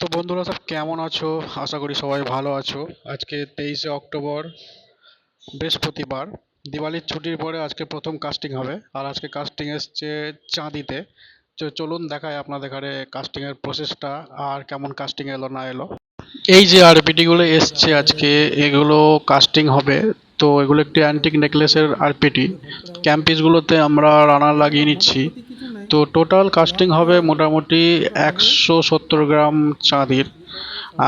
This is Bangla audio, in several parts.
তো বন্ধুরা সব কেমন আছো? আশা করি সবাই ভালো আছো। আজকে তেইশে অক্টোবর, বৃহস্পতিবার। দিওয়ালির ছুটির পরে আজকে প্রথম কাস্টিং হবে। আর আজকে কাস্টিং এসছে চাঁদিতে। তো চলুন দেখায় আপনাদের ঘরে কাস্টিংয়ের প্রসেসটা আর কেমন কাস্টিং এলো না এলো। এই যে আরপিটিগুলো এসছে আজকে, এগুলো কাস্টিং হবে। তো এগুলো একটি অ্যান্টিক নেকলেসের আরপিটি ক্যাম্প পিসগুলোতে আমরা রানার লাগিয়ে নিচ্ছি। তো টোটাল কাস্টিং হবে মোটামুটি একশো সত্তর গ্রাম চাঁদির।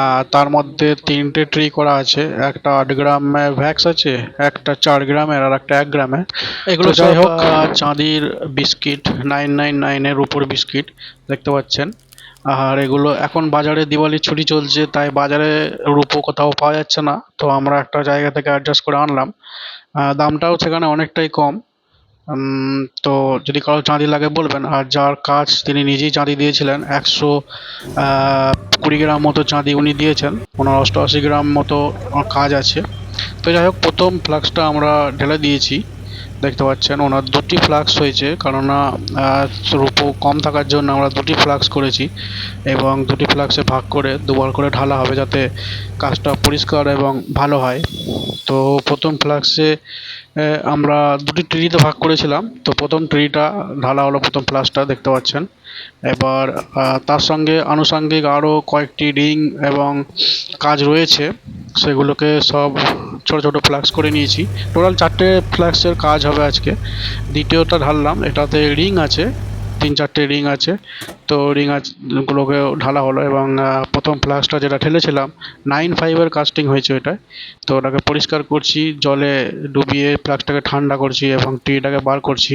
আর তার মধ্যে তিনটে ট্রি করা আছে একটা আট গ্রামে ভ্যাক্স আছে একটা চার গ্রামের আর একটা এক গ্রামে। এগুলো যাই হোক চাঁদির বিস্কিট নাইন নাইন নাইনের উপর বিস্কিট দেখতে পাচ্ছেন। আর এগুলো এখন বাজারে দিওয়ালির ছুটি চলছে তাই বাজারে রূপো কোথাও পাওয়া যাচ্ছে না। তো আমরা একটা জায়গা থেকে অ্যাডজাস্ট করে আনলাম। দামটাও সেখানে অনেকটাই কম। তো যদি কারও চাঁদি লাগে বলবেন, আর যার কাজ তিনি নিজেই চাঁদি দিয়েছিলেন, একশো কুড়ি গ্রাম মতো চাঁদি উনি দিয়েছেন, ওনার অষ্টআশি গ্রাম মতো কাজ আছে। তো যাই হোক, প্রথম ফ্লাক্সটা আমরা ঢেলে দিয়েছি। দেখতে পাচ্ছেন, ওনার দুটি ফ্লাক্স হয়েছে, কেননা রূপো কম থাকার জন্য আমরা দুটি ফ্লাক্স করেছি এবং দুটি ফ্লাক্সে ভাগ করে দুবার করে ঢালা হবে যাতে কাজটা পরিষ্কার এবং ভালো হয়। তো প্রথম ফ্লাক্সে আমরা দুটি ট্রিতে ভাগ করেছিলাম। তো প্রথম ট্রিটা ঢালা হলো, প্রথম ফ্ল্যাশটা দেখতে পাচ্ছেন। এবার তার সঙ্গে আনুষাঙ্গিক আরও কয়েকটি রিং এবং কাজ রয়েছে। সেগুলোকে সব ছোট ছোট ফ্ল্যাক্স করে নিয়েছি। টোটাল চারটে ফ্ল্যাক্সের কাজ হবে আজকে। দ্বিতীয়টা ঢাললাম। এটাতে রিং আছে। তিন চারটে রিং আছে। তো রিং গুলোকে ঢালা হলো এবং প্রথম ফ্লাক্সটা যেটা ঠেলেছিলাম নাইন ফাইভের কাস্টিং হয়েছে ওটায় তো ওটাকে পরিষ্কার করছি, জলে ডুবিয়ে ফ্লাক্সটাকে ঠান্ডা করছি এবং ট্রিটাকে বার করছি।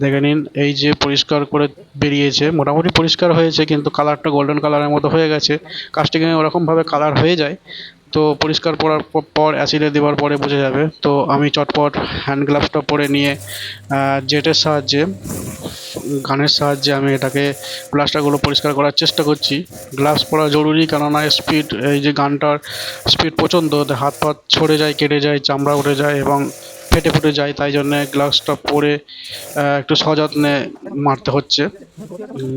দেখে নিন, এই যে পরিষ্কার করে বেরিয়েছে, মোটামুটি পরিষ্কার হয়েছে, কিন্তু কালারটা গোল্ডেন কালারের মতো হয়ে গেছে। কাস্টিংয়ে ওরকমভাবে কালার হয়ে যায়। তো পরিষ্কার করার পর অ্যাসিডে দেওয়ার পরে বোঝা যাবে। তো আমি চটপট হ্যান্ড গ্লাভসটা পরে নিয়ে জেটের সাহায্যে গানের সাহায্যে আমি এটাকে প্লাস্টারগুলো পরিষ্কার করার চেষ্টা করছি। গ্লাভস পরা জরুরি কেননা স্পিড, এই যে গানটার স্পিড প্রচণ্ড হাত পাত ছড়ে যায়, কেটে যায়, চামড়া উঠে যায় এবং ফেটে ফুটে যায়, তাই জন্যে গ্লাভসটা পরে একটু সযত্নে মারতে হচ্ছে।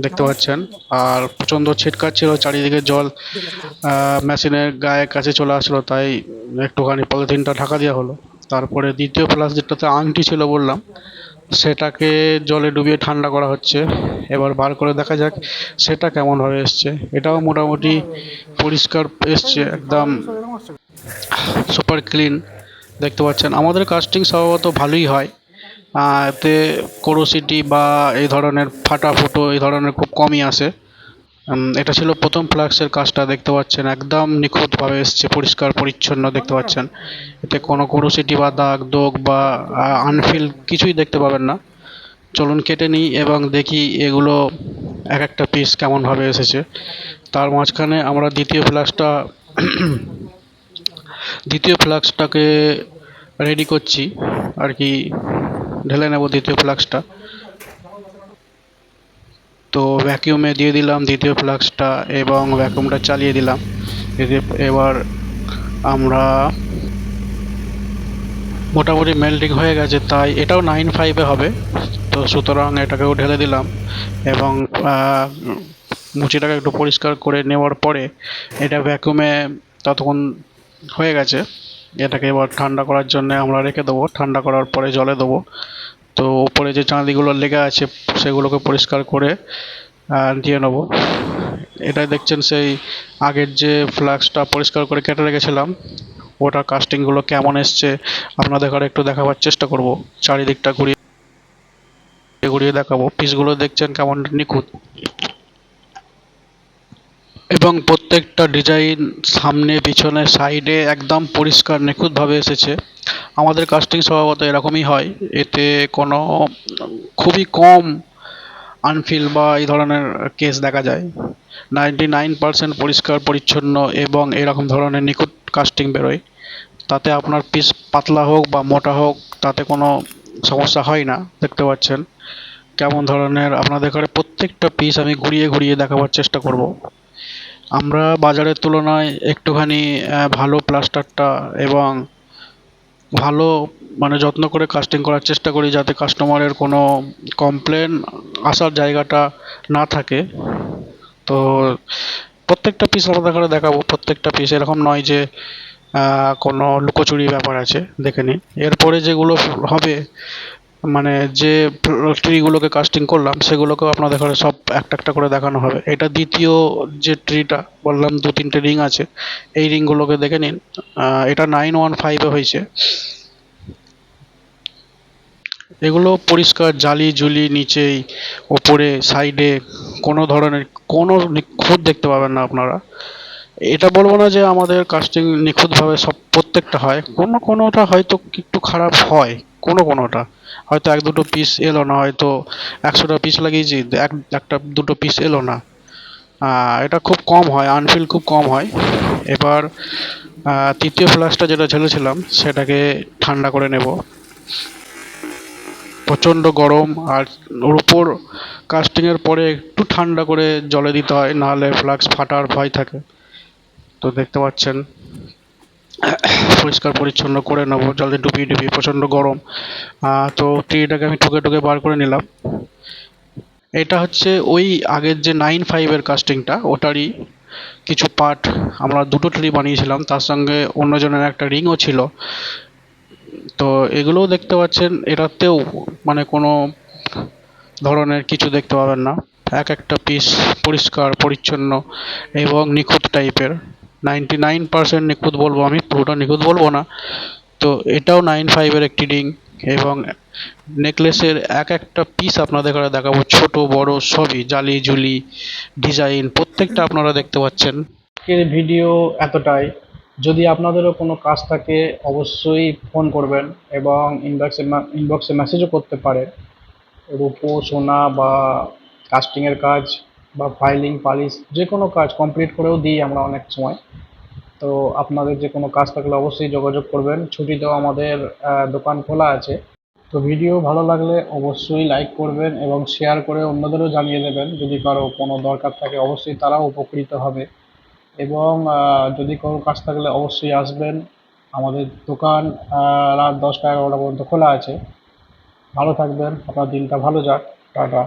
দেখতে পাচ্ছেন। আর প্রচণ্ড ছিটকাচ্ছিল চারিদিকে জল মেশিনের গায়ে কাছে চলে আসলো, তাই একটুখানি পলিথিনটা ঢাকা দেওয়া হলো। তারপরে দ্বিতীয় প্লাস যেটাতে আংটি ছিল বললাম, সেটাকে জলে ডুবিয়ে ঠান্ডা করা হচ্ছে। এবার বার করে দেখা যাক সেটা কেমনভাবে এসছে। এটাও মোটামুটি পরিষ্কার এসছে, একদম সুপার ক্লিন দেখতে পাচ্ছেন, আমাদের কাস্টিং স্বভাবত ভালোই হয়। এতে কোরোসিটি বা এই ধরনের ফাটা ফুটো এই ধরনের খুব কমই আসে। এটা ছিল প্রথম ফ্লাক্সের কাজটা দেখতে পাচ্ছেন একদম নিখুঁতভাবে এসছে পরিষ্কার পরিচ্ছন্ন দেখতে পাচ্ছেন। এতে কোনো কোরোসিটি বা দাগ দোগ বা আনফিল কিছুই দেখতে পাবেন না। চলুন কেটে নিই এবং দেখি এগুলো এক একটা পিস কেমনভাবে এসেছে। তার মাঝখানে আমরা দ্বিতীয় ফ্লাক্সটা দ্বিতীয় ফ্লাক্সটাকে রেডি করছি। আর কি ঢেলে নেব দ্বিতীয় ফ্লাক্সটা। তো ভ্যাকিউমে দিয়ে দিলাম দ্বিতীয় ফ্লাক্সটা এবং ভ্যাকুয়ামটা চালিয়ে দিলাম। এবার আমরা মোটামুটি মেল্টিং হয়ে গেছে, তাই এটাও নাইন ফাইভে হবে। তো সুতরাং এটাকেও ঢেলে দিলাম এবং মুচিটাকে একটু পরিষ্কার করে নেওয়ার পরে এটা ভ্যাকুমে ততক্ষণ হয়ে গেছে। এটাকে এবার ঠান্ডা করার জন্য আমরা রেখে দেবো। ঠান্ডা করার পরে জলে দেবো। তো ওপরে যে চাঁদিগুলো লেগে আছে, সেগুলোকে পরিষ্কার করে দিয়ে নেব। এটা দেখছেন সেই আগের যে ফ্লাক্সটা পরিষ্কার করে কেটে রেখেছিলাম ওটার কাস্টিংগুলো কেমন এসছে, আপনাদের ঘরে একটু দেখাবার চেষ্টা করব। চারিদিকটা ঘুরিয়ে ঘুরিয়ে দেখাবো। পিসগুলো দেখছেন কেমন নিখুঁত। এবং প্রত্যেকটা ডিজাইন সামনে, পিছনে সাইডে একদম পরিষ্কার, নিখুঁতভাবে এসেছে। আমাদের কাস্টিং স্বভাবত এরকমই হয়। এতে কোনো খুবই কম আনফিল বা এই ধরনের কেস দেখা যায়। নাইনটি নাইন পার্সেন্ট পরিষ্কার, পরিচ্ছন্ন এবং এরকম ধরনের নিখুঁত কাস্টিং বেরোয়। তাতে আপনার পিস পাতলা হোক বা মোটা হোক, তাতে কোনো সমস্যা হয় না, দেখতে পাচ্ছেন। কেমন ধরনের, আপনাদের ঘরে প্রত্যেকটা পিস আমি ঘুরিয়ে ঘুরিয়ে দেখাবার চেষ্টা করব। আমরা বাজারের তুলনায় একটুখানি ভালো প্লাস্টারটা এবং ভালো মানে যত্ন করে কাস্টিং করার চেষ্টা করি যাতে কাস্টমারের কোনো কমপ্লেন আসার জায়গাটা না থাকে। তো প্রত্যেকটা পিস আলাদা করে দেখাবো, প্রত্যেকটা পিস এরকম নয় যে কোনো লুকোচুরি ব্যাপার আছে, দেখে নিন এরপরে যেগুলো হবে মানে যে ট্রিগুলোকে কাস্টিং করলাম, সেগুলোকেও আপনাদের ঘরে সব একটা একটা করে দেখানো হবে। এটা দ্বিতীয় যে ট্রিটা বললাম দু তিনটে রিং আছে, এই রিংগুলোকে দেখে নিন। এটা নাইন ওয়ান ফাইভে হয়েছে। এগুলো পরিষ্কার জালি জুলি নিচেই, ওপরে সাইডে কোনো ধরনের, কোনো নিখুঁত দেখতে পাবেন না আপনারা। এটা বলব না যে আমাদের কাস্টিং নিখুঁতভাবে সব প্রত্যেকটা হয়। কোনো কোনোটা হয়তো একটু খারাপ হয়, কোনো কোনোটা। হয়তো এক দুটো পিস এলো না, হয়তো একশোটা পিস লাগিয়েছি, এক, একটা দুটো পিস এলো না। এটা খুব কম হয় আনফিল খুব কম হয়। এবার তৃতীয় ফ্লাসটা যেটা ঝেলেছিলাম, সেটাকে ঠান্ডা করে নেব। প্রচণ্ড গরম, আর ওর উপর কাস্টিংয়ের পরে একটু ঠান্ডা করে জলে দিতে হয়, নাহলে ফ্লাক্স ফাটার ভয় থাকে। তো দেখতে পাচ্ছেন। পরিষ্কার পরিচ্ছন্ন করে নেব। জলে ডুবিয়ে ডুবিয়ে, প্রচণ্ড গরম। তো ট্রিটাকে আমি ঠুকে ঠুকে বার করে নিলাম। এটা হচ্ছে ওই আগের যে নাইন ফাইভের কাস্টিংটা ওটারই কিছু পার্ট আমরা দুটো ট্রি বানিয়েছিলাম। তার সঙ্গে অন্যজনের একটা রিংও ছিল। তো এগুলোও দেখতে পাচ্ছেন, এটাতেও মানে কোনো ধরনের কিছু দেখতে পাবেন না। এক একটা পিস পরিষ্কার, পরিচ্ছন্ন এবং নিখুঁত টাইপের নাইনটি নাইন পার্সেন্ট নিখুঁত বলব আমি, পুরোটা নিখুঁত বলব না। তো এটাও নাইন ফাইভের একটি রিং এবং নেকলেসের এক একটা পিস আপনাদের কাছে দেখাবো, ছোট, বড়, সবই, জালি জুলি ডিজাইন প্রত্যেকটা আপনারা দেখতে পাচ্ছেন। আজকের ভিডিও এতটাই। যদি আপনাদেরও কোনো কাজ থাকে, অবশ্যই ফোন করবেন এবং ইনবক্সে ইনবক্সে মেসেজও করতে পারেন। রূপো, সোনা বা কাস্টিংয়ের কাজ বা ফাইলিং পালিশ যে কোনো কাজ কমপ্লিট করেও দিই আমরা অনেক সময়। তো আপনাদের যে কোনো কাজ থাকলে অবশ্যই যোগাযোগ করবেন। ছুটিতেও আমাদের দোকান খোলা আছে। তো ভিডিও ভালো লাগলে অবশ্যই লাইক করবেন এবং শেয়ার করে অন্যদেরও জানিয়ে দেবেন। যদি কারও কোনো দরকার থাকে, অবশ্যই তারাও উপকৃত হবে। এবং যদি কোনো কাজ থাকলে অবশ্যই আসবেন। আমাদের দোকান রাত দশটা এগারোটা পর্যন্ত খোলা আছে। ভালো থাকবেন। আপনার দিনটা ভালো যাক। টাটা।